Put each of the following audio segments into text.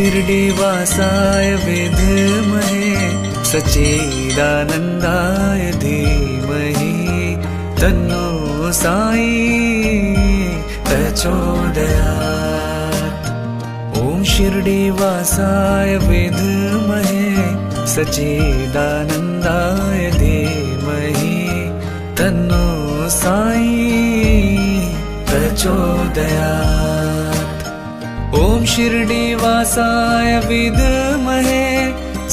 शिर्डिवासाय विद्महे सच्चिदानन्दाय धीमहि तन्नो साई प्रचोदयात्। ॐ शिर्डिवासाय विद्महे सच्चिदानन्दाय धीमहि तन्नो साई प्रचोदयात् ॐ शिर्डिवासाय विद्महे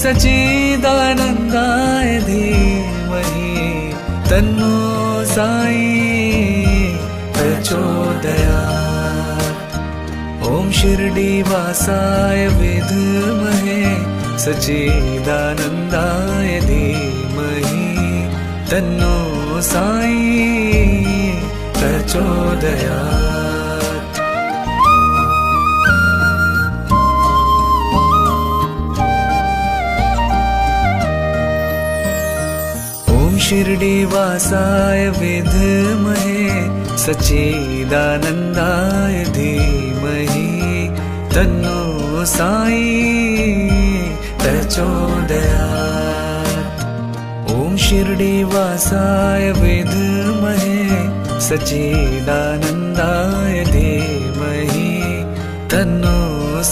सच्चिदानन्दाय धीमहि तन्नो साई प्रचोदयात्। ॐ शिर्डिवासाय विद्महे सच्चिदानन्दाय धीमहि तन्नो साई प्रचोदयात् शिर्डिवासाय विद्महे सच्चिदानन्दाय धीमहि तन्नो साई प्रचोदयात्। ॐ शिर्डिवासाय विद्महे सच्चिदानन्दाय धीमहि तन्नो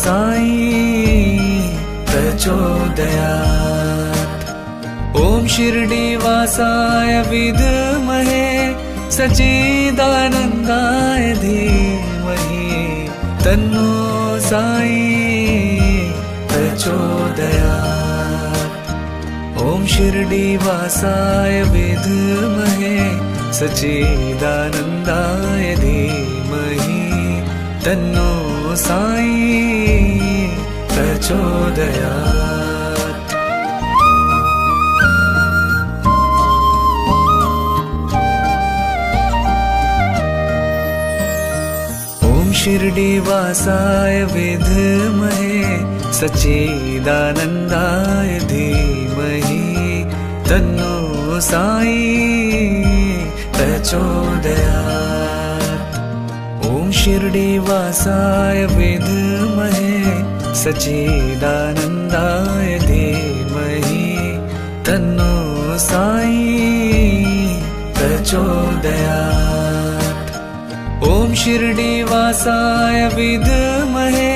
साई प्रचोदयात् ॐ शिर्डिवासाय विद्महे सच्चिदानन्दाय धीमहि तन्नो साई प्रचोदयात्। ॐ शिर्डिवासाय विद्महे सच्चिदानन्दाय धीमहि तन्नो साई प्रचोदयात् शिर्डिवासाय विद्महे सच्चिदानन्दाय धीमहि तन्नो साई प्रचोदयात्। ॐ शिर्डिवासाय विद्महे सच्चिदानन्दाय धीमहि तन्नो साई प्रचोदयात् ॐ शिर्डिवासाय विद्महे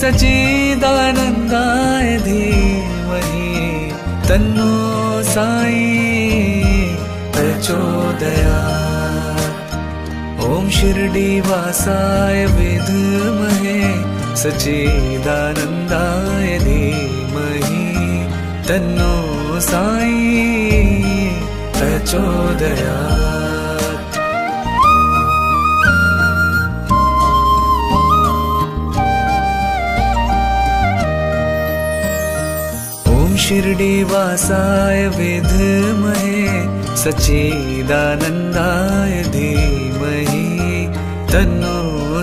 सच्चिदानन्दाय धीमहि तन्नो साई प्रचोदयात्। ॐ शिर्डिवासाय विद्महे सच्चिदानन्दाय धीमहि तन्नो साई प्रचोदयात् शिर्डिवासाय विद्महे सच्चिदानन्दाय धीमहि तन्नो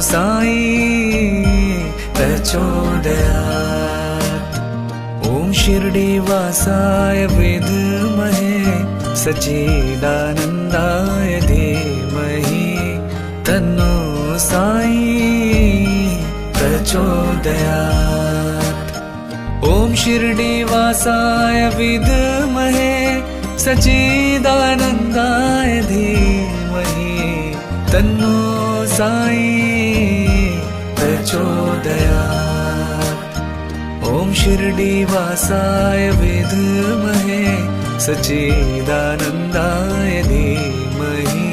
साई प्रचोदयात्। ॐ शिर्डिवासाय विद्महे सच्चिदानन्दाय धीमहि तन्नो साई प्रचोदयात् शिर्डिवासाय विद्महे सच्चिदानन्दाय धीमहि तन्नो साई प्रचोदयात्। ॐ शिर्डिवासाय विद्महे सच्चिदानन्दाय धीमहि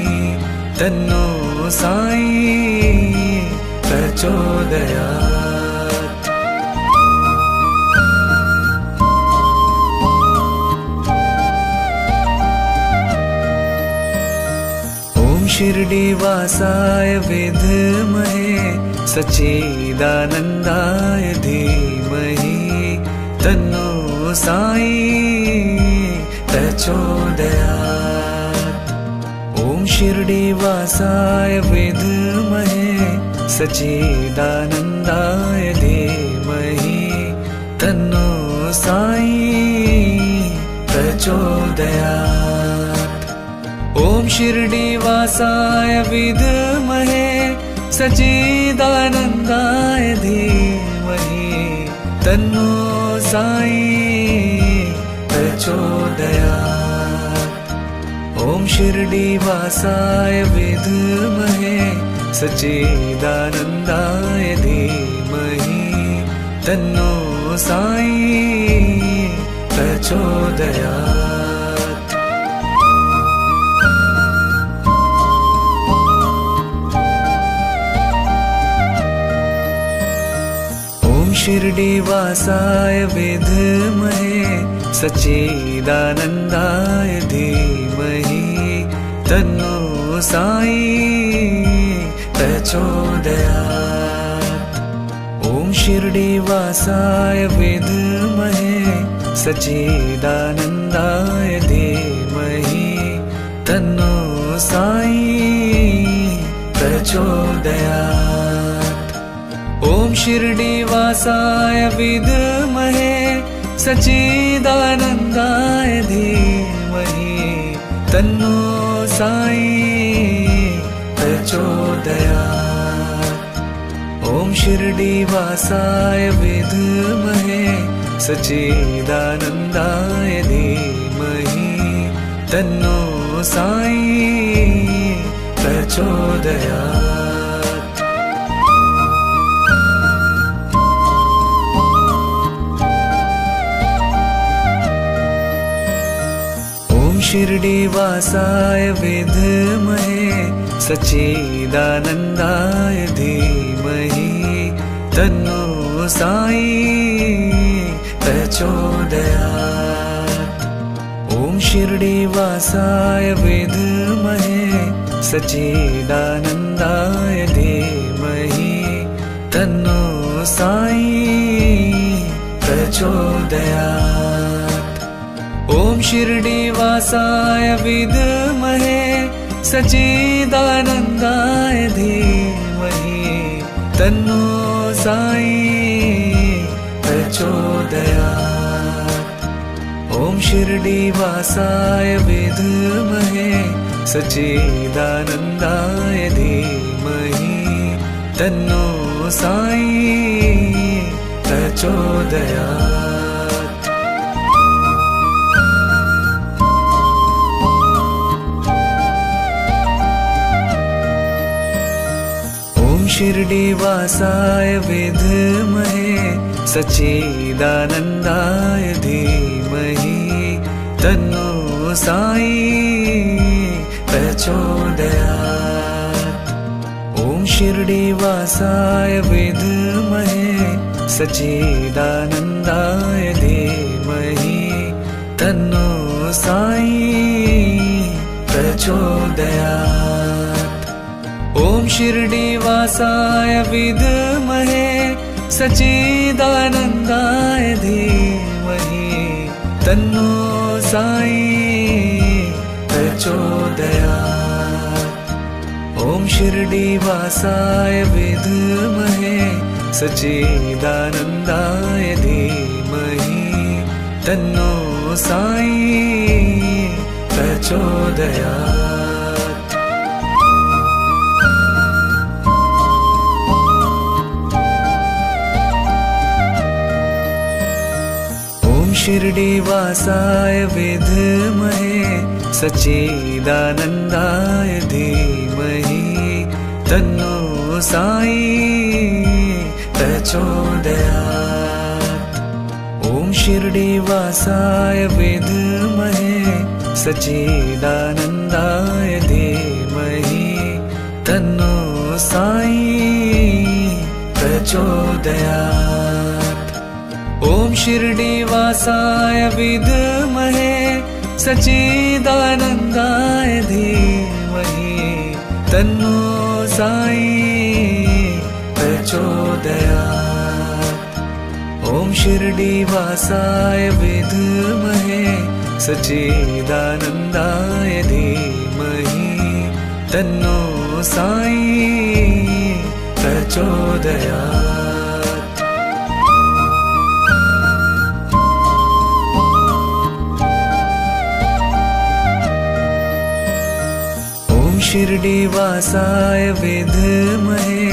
तन्नो साई प्रचोदयात् शिर्डिवासाय विद्महे सच्चिदानन्दाय धीमहि तन्नो साई प्रचोदयात्। ॐ शिर्डिवासाय विद्महे सच्चिदानन्दाय धीमहि तन्नो साई प्रचोदयात् ॐ शिर्डिवासाय विद्महे सच्चिदानन्दाय धीमहि तन्नो साई प्रचोदयात्। ॐ शिर्डीवासाय विद्महे सच्चिदानन्दाय धीमहि तन्नो साई प्रचोदयात् शिर्डीवासाय विद्महे सच्चिदानन्दाय धीमहि तन्नो साई प्रचोदयात्। ॐ शिर्डीवासाय विद्महे सच्चिदानन्दाय धीमहि तन्नो साई प्रचोदयात् ॐ शिर्डीवासाय विद्महे सच्चिदानन्दाय धीमहि तन्नो साई प्रचोदयात्। ॐ शिर्डीवासाय विद्महे सच्चिदानन्दाय धीमहि तन्नो साई प्रचोदयात् शिर्डीवासाय विद्महे सच्चिदानन्दाय धीमहि तन्नो साई प्रचोदयात्। ॐ शिर्डीवासाय विद्महे सच्चिदानन्दाय धीमहि तन्नो साई प्रचोदयात् ॐ शिर्डीवासाय विद्महे सच्चिदानन्दाय धीमहि तन्नो साई प्रचोदयात्। ॐ शिर्डीवासाय विद्महे सच्चिदानन्दाय धीमहि तन्नो साई प्रचोदयात् शिर्डीवासाय विद्महे सच्चिदानन्दाय धीमहि तन्नो साई प्रचोदयात्। ॐ शिर्डीवासाय विद्महे सच्चिदानन्दाय धीमहि तन्नो साई प्रचोदयात् ॐ शिर्डीवासाय विद्महे सच्चिदानन्दाय धीमहि तन्नो साई प्रचोदयात्। ॐ शिर्डीवासाय विद्महे सच्चिदानन्दाय धीमहि तन्नो साई प्रचोदयात् शिर्डीवासाय विद्महे सच्चिदानन्दाय धीमहि तन्नो साई प्रचोदयात्। ॐ शिर्डीवासाय विद्महे सच्चिदानन्दाय धीमहि तन्नो साई ॐ शिर्डीवासाय विद्महे सच्चिदानन्दाय धीमहि तन्नो साई प्रचोदयात्। ॐ शिर्डीवासाय विद्महे सच्चिदानन्दाय धीमहि तन्नो साई प्रचोदयात् शिर्डीवासाय विद्महे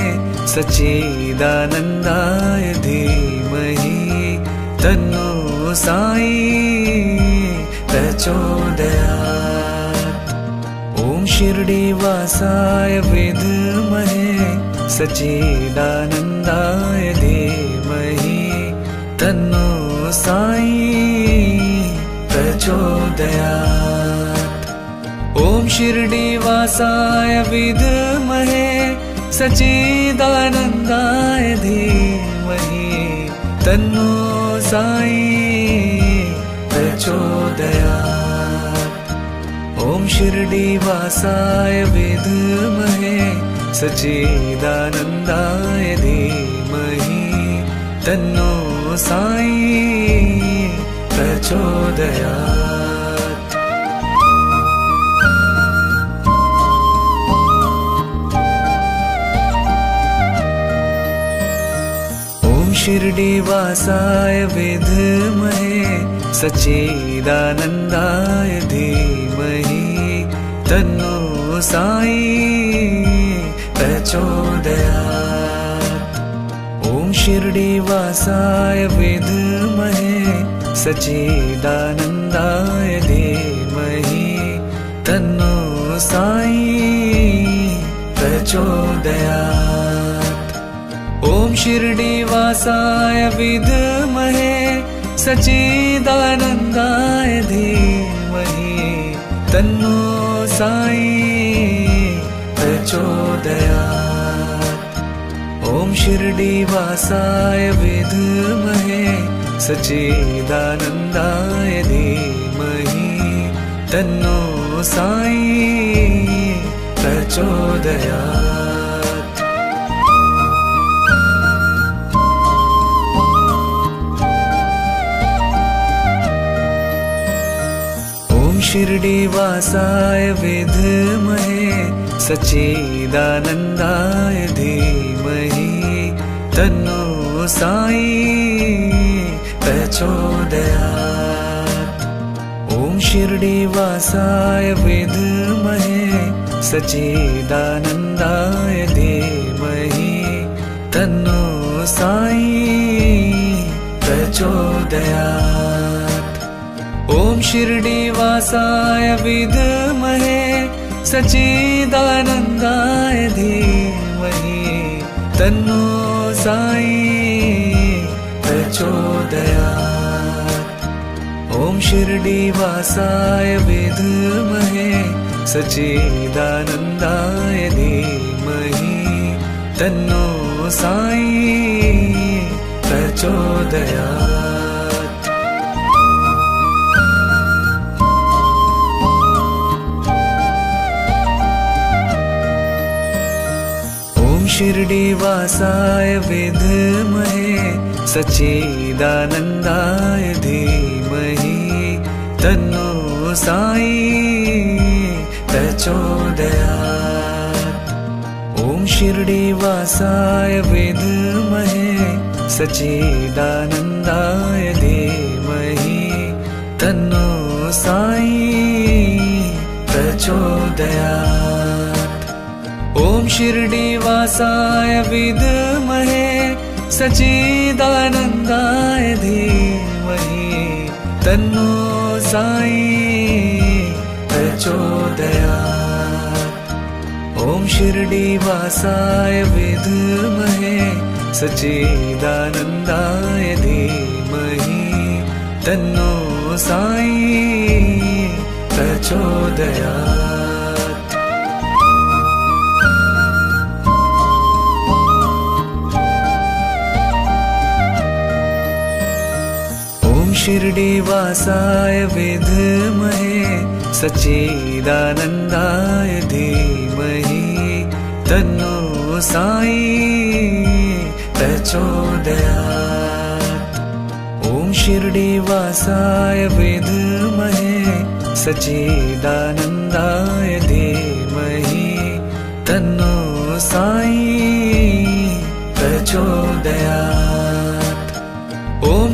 सच्चिदानन्दाय धीमहि तन्नो साई प्रचोदयात्। ॐ शिर्डीवासाय विद्महे सच्चिदानन्दाय धीमहि तन्नो साई प्रचोदयात् ॐ शिर्डीवासाय विद्महे सच्चिदानन्दाय धीमहि तन्नो साई प्रचोदयात्। ॐ शिर्डीवासाय विद्महे सच्चिदानन्दाय धीमहि तन्नो साई प्रचोदयात् शिर्डीवासाय विद्महे सच्चिदानन्दाय धीमहि तन्नो साई प्रचोदयात्। ॐ शिर्डीवासाय विद्महे सच्चिदानन्दाय धीमहि तन्नो साई प्रचोदयात् शिर्डीवासाय विद्महे सच्चिदानन्दाय धीमहि तन्नो साई प्रचोदयात्। ॐ शिर्डीवासाय विद्महे सच्चिदानन्दाय धीमहि तन्नो साई प्रचोदयात् शिर्डीवासाय विद्महे सच्चिदानन्दाय धीमहि तन्नो साई प्रचोदयात्। ॐ शिर्डीवासाय विद्महे सच्चिदानन्दाय धीमहि तन्नो साई ॐ शिर्डीवासाय विद्महे सच्चिदानन्दाय धीमहि तन्नो साई प्रचोदयात्। ॐ शिर्डीवासाय विद्महे सच्चिदानन्दाय धीमहि तन्नो साई प्रचोदयात् शिर्डीवासाय विद्महे सच्चिदानन्दाय धीमहि। तन्नो साई प्रचोदयात्। ॐ शिर्डीवासाय विद्महे सच्चिदानन्दाय धीमहि। तन्नो साई प्रचोदयात् ॐ शिर्डीवासाय विद्महे सच्चिदानन्दाय धीमहि तन्नो साई प्रचोदयात्। ॐ शिर्डीवासाय विद्महे सच्चिदानन्दाय धीमहि तन्नो साई प्रचोदयात् शिर्डीवासाय विद्महे सच्चिदानन्दाय धीमहि तन्नो साई प्रचोदयात्। ॐ शिर्डीवासाय विद्महे सच्चिदानन्दाय धीमहि तन्नो साई प्रचोदयात्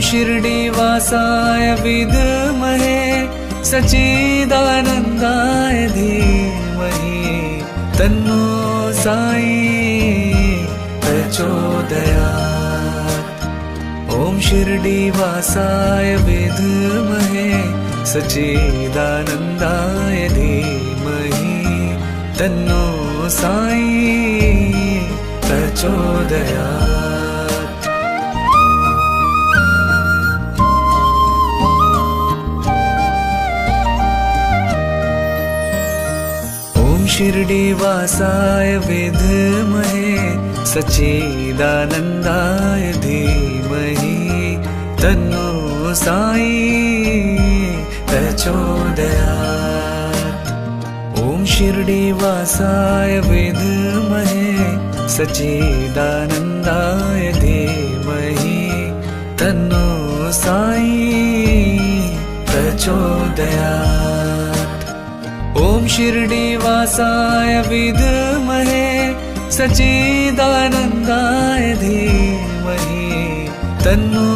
शिर्डीवासाय विद्महे सच्चिदानन्दाय धीमहि तन्नो साई प्रचोदयात्। ॐ शिर्डीवासाय विद्महे सच्चिदानन्दाय धीमहि तन्नो साई प्रचोदयात् शिर्डीवासाय विद्महे सच्चिदानन्दाय धीमहि तन्नो साई प्रचोदयात्। ॐ शिर्डीवासाय विद्महे सच्चिदानन्दाय धीमहि तन्नो साई ॐ शिर्डीवासाय विद्महे सच्चिदानन्दाय धीमहि तन्नो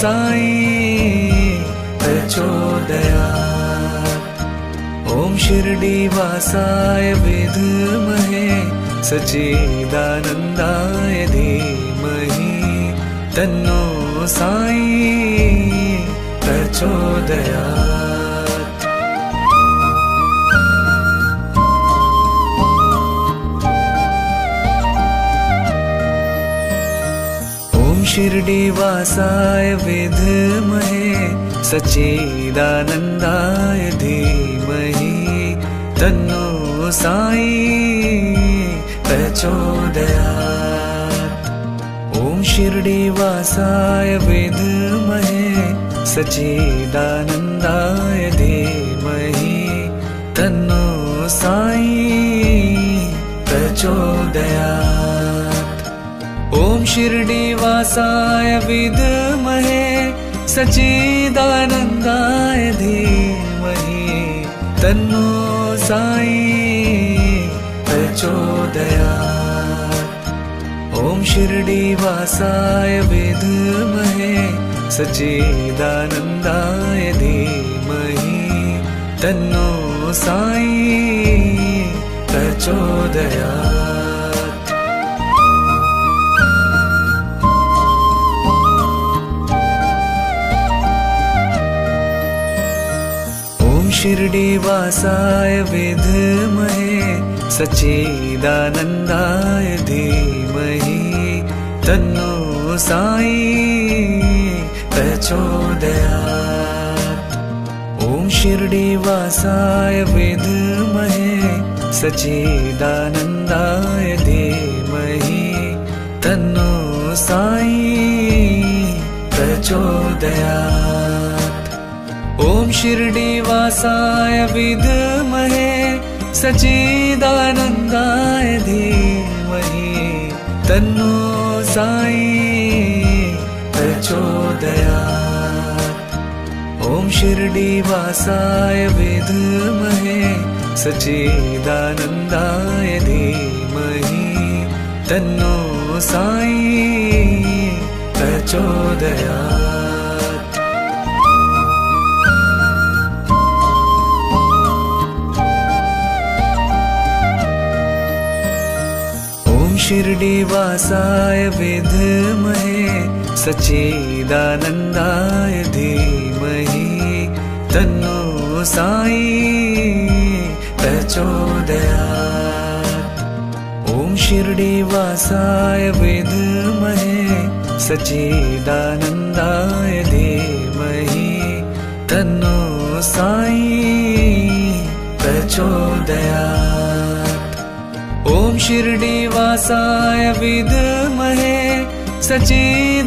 साई प्रचोदयात्। ॐ शिर्डीवासाय विद्महे सच्चिदानन्दाय धीमहि तन्नो साई प्रचोदयात् शिर्डीवासाय विद्महे सच्चिदानन्दाय धीमहि तन्नो साई प्रचोदयात्। ॐ शिर्डीवासाय विद्महे सच्चिदानन्दाय धीमहि तन्नो साई प्रचोदयात् ॐ शिर्डीवासाय विद्महे सच्चिदानन्दाय धीमहि तन्नो साई प्रचोदयात्। ॐ शिर्डीवासाय विद्महे सच्चिदानन्दाय धीमहि तन्नो साई प्रचोदयात् शिर्डीवासाय विद्महे सच्चिदानन्दाय धीमहि तन्नो साई प्रचोदयात्। ॐ शिर्डीवासाय विद्महे सच्चिदानन्दाय धीमहि तन्नो साई प्रचोदयात् ॐ शिर्डीवासाय विद्महे सच्चिदानन्दाय धीमहि तन्नो साई प्रचोदयात्। ॐ शिर्डीवासाय विद्महे सच्चिदानन्दाय धीमहि तन्नो साई प्रचोदयात् शिर्डीवासाय विद्महे सच्चिदानन्दाय धीमहि तन्नो साई प्रचोदयात्। ॐ शिर्डीवासाय विद्महे सच्चिदानन्दाय धीमहि तन्नो साई ॐ शिर्डीवासाय विद्महे सच्चिदानन्दाय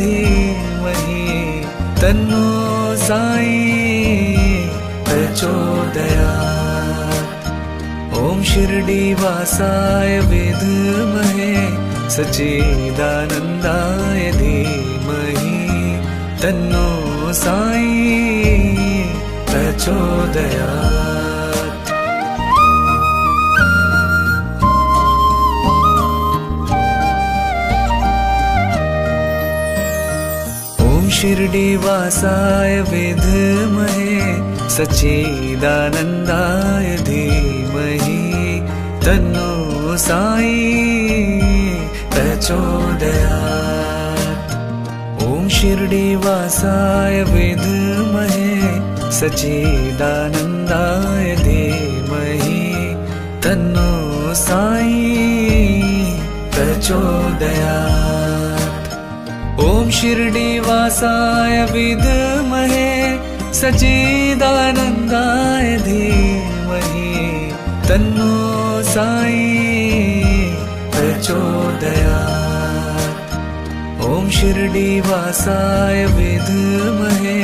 धीमहि तन्नो साई प्रचोदयात्। ॐ शिर्डीवासाय विद्महे सच्चिदानन्दाय धीमहि तन्नो साई प्रचोदयात् शिर्डीवासाय विद्महे सच्चिदानन्दाय धीमहि। तन्नो साई प्रचोदयात्। शिर्डिवासाय विद्महे सच्चिदानन्दाय धीमहि। तन्नो साई प्रचोदयात् ॐ शिर्डिवासाय विद्महे सच्चिदानन्दाय धीमहि तन्नो साई प्रचोदयात्। ॐ शिर्डिवासाय विद्महे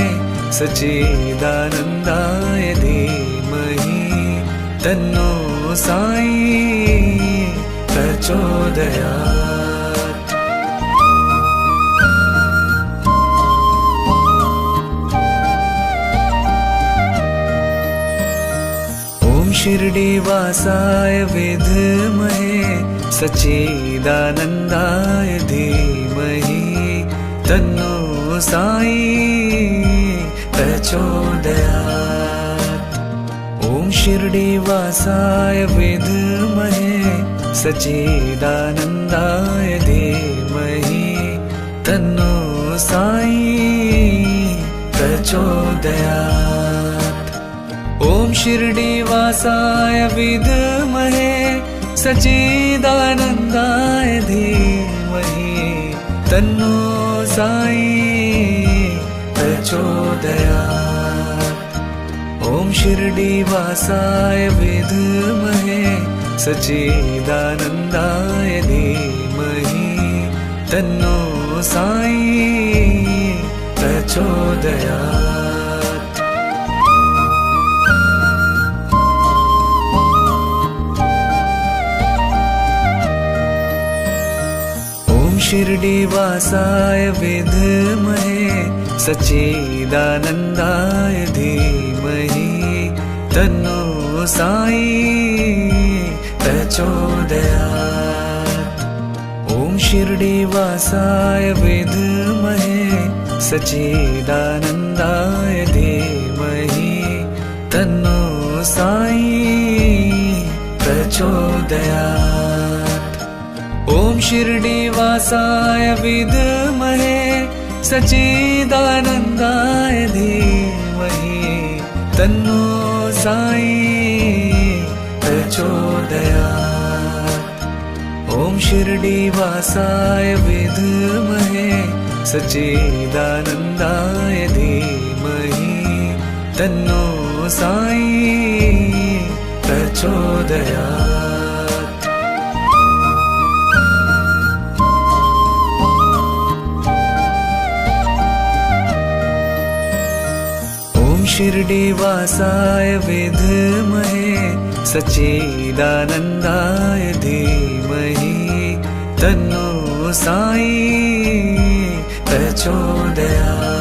सच्चिदानन्दाय धीमहि तन्नो साई प्रचोदयात् शिर्डिवासाय विद्महे सच्चिदानन्दाय धीमहि तन्नो साई प्रचोदयात्। ॐ शिर्डिवासाय विद्महे सच्चिदानन्दाय धीमहि तन्नो साई प्रचोदयात् ॐ शिर्डिवासाय विद्महे सच्चिदानन्दाय धीमहि तन्नो साई प्रचोदयात्। ॐ शिर्डिवासाय विद्महे सच्चिदानन्दाय धीमहि तन्नो साई प्रचोदयात् शिर्डिवासाय विद्महे सच्चिदानन्दाय धीमहि तन्नो साई प्रचोदयात्। ॐ शिर्डिवासाय विद्महे सच्चिदानन्दाय धीमहि तन्नो साई ॐ शिर्डिवासाय विद्महे सच्चिदानन्दाय धीमहि तन्नो साई प्रचोदयात्। ॐ शिर्डिवासाय विद्महे सच्चिदानन्दाय धीमहि तन्नो साई प्रचोदयात् शिर्डिवासाय विद्महे सच्चिदानन्दाय धीमहि तन्नो साई प्रचोदयात्।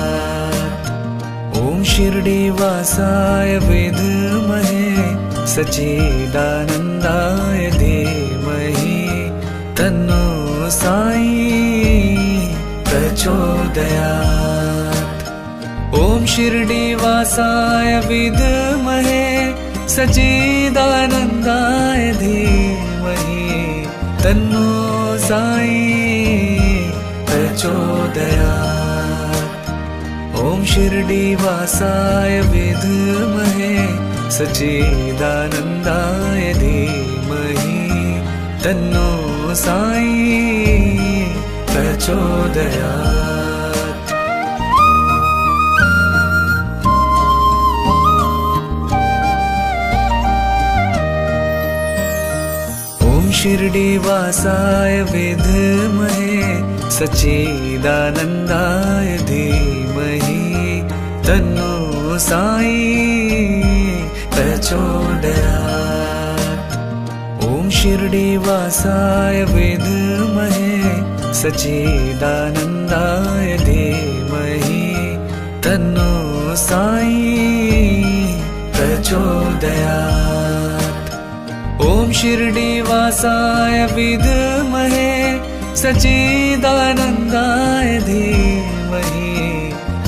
ॐ शिर्डिवासाय विद्महे सच्चिदानन्दाय धीमहि तन्नो साई प्रचोदयात् ॐ शिर्डिवासाय विद्महे सच्चिदानन्दाय धीमहि तन्नो साई प्रचोदयात्। ॐ शिर्डिवासाय विद्महे सच्चिदानन्दाय धीमहि तन्नो साई प्रचोदयात् शिर्डिवासाय विद्महे सच्चिदानन्दाय धीमहि तन्नो साई प्रचोदयात्। ॐ शिर्डिवासाय विद्महे सच्चिदानन्दाय धीमहि तन्नो साई प्रचोदयात् ॐ शिर्डिवासाय विद्महे सच्चिदानन्दाय धीमहि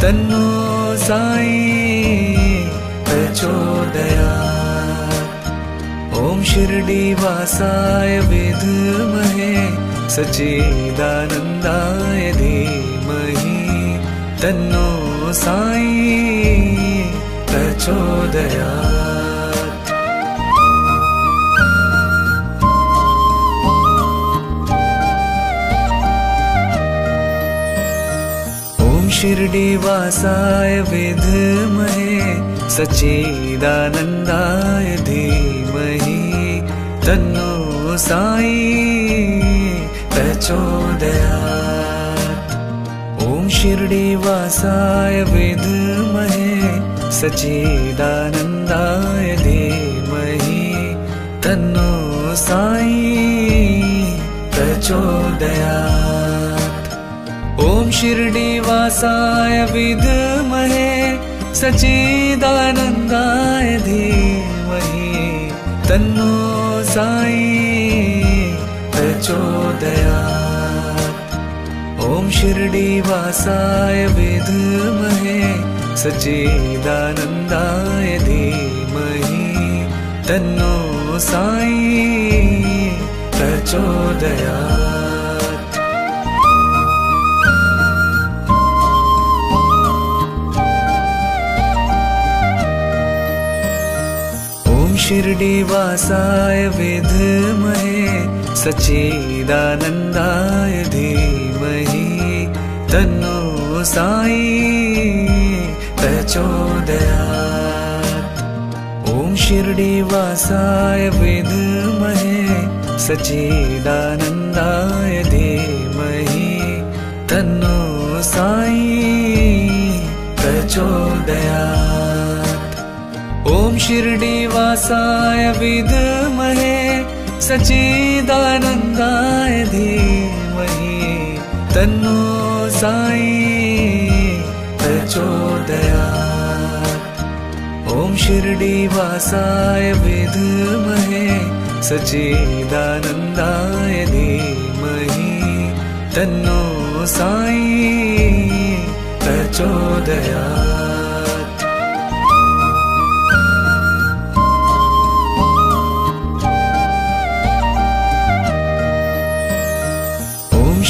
तन्नो साई प्रचोदयात्। ॐ शिर्डिवासाय विद्महे सच्चिदानन्दाय धीमहि तन्नो साई प्रचोदयात् शिर्डिवासाय विद्महे सच्चिदानन्दाय धीमहि तन्नो साई प्रचोदयात्। ॐ शिर्डिवासाय विद्महे सच्चिदानन्दाय धीमहि तन्नो साई प्रचोदयात् शिर्डिवासाय विद्महे सच्चिदानन्दाय धीमहि तन्नो साई प्रचोदयात्। ॐ शिर्डिवासाय विद्महे सच्चिदानन्दाय धीमहि तन्नो साई प्रचोदयात् शिर्डिवासाय विद्महे सच्चिदानन्दाय धीमहि तन्नो साई प्रचोदयात्। ॐ शिर्डिवासाय विद्महे सच्चिदानन्दाय धीमहि तन्नो साई प्रचोदयात् ॐ शिर्डिवासाय विद्महे सच्चिदानन्दाय धीमहि तन्नो साई प्रचोदयात्। ॐ शिर्डिवासाय विद्महे सच्चिदानन्दाय धीमहि तन्नो साई प्रचोदयात्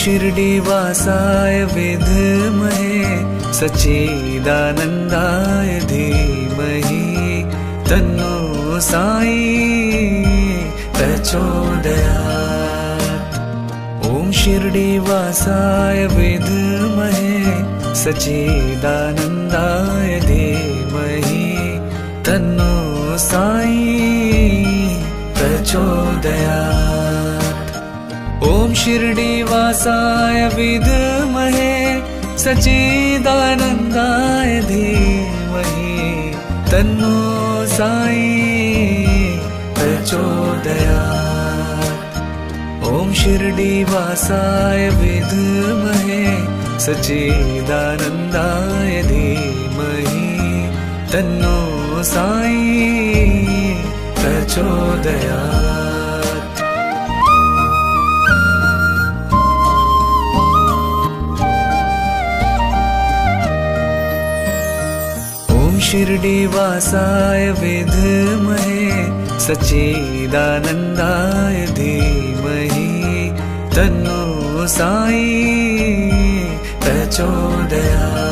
शिर्डिवासाय विद्महे सच्चिदानन्दाय धीमहि तन्नो साई प्रचोदयात्। ॐ शिर्डिवासाय विद्महे सच्चिदानन्दाय धीमहि तन्नो साई ॐ शिर्डिवासाय विद्महे सच्चिदानन्दाय धीमहि तन्नो साई प्रचोदयात्। ॐ शिर्डिवासाय विद्महे सच्चिदानन्दाय धीमहि तन्नो साई प्रचोदयात् शिर्डिवासाय विद्महे सच्चिदानन्दाय धीमहि तन्नो साई प्रचोदयात्।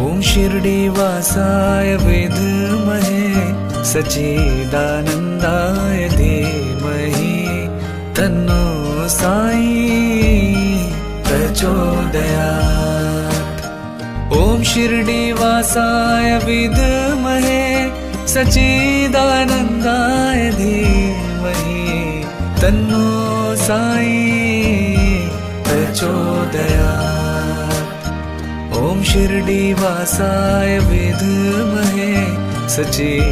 ॐ शिर्डिवासाय विद्महे सच्चिदानन्दाय धीमहि तन्नो साई प्रचोदयात् शिर्डिवासाय विद्महे सच्चिदानन्दाय धीमहि तन्नो साई प्रचोदयात्। ॐ शिर्डिवासाय विद्महे सच्चिदानन्दाय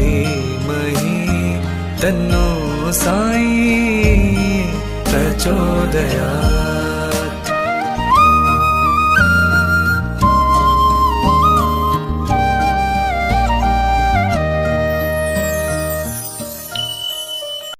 धीमहि तन्नो साई प्रचोदयात्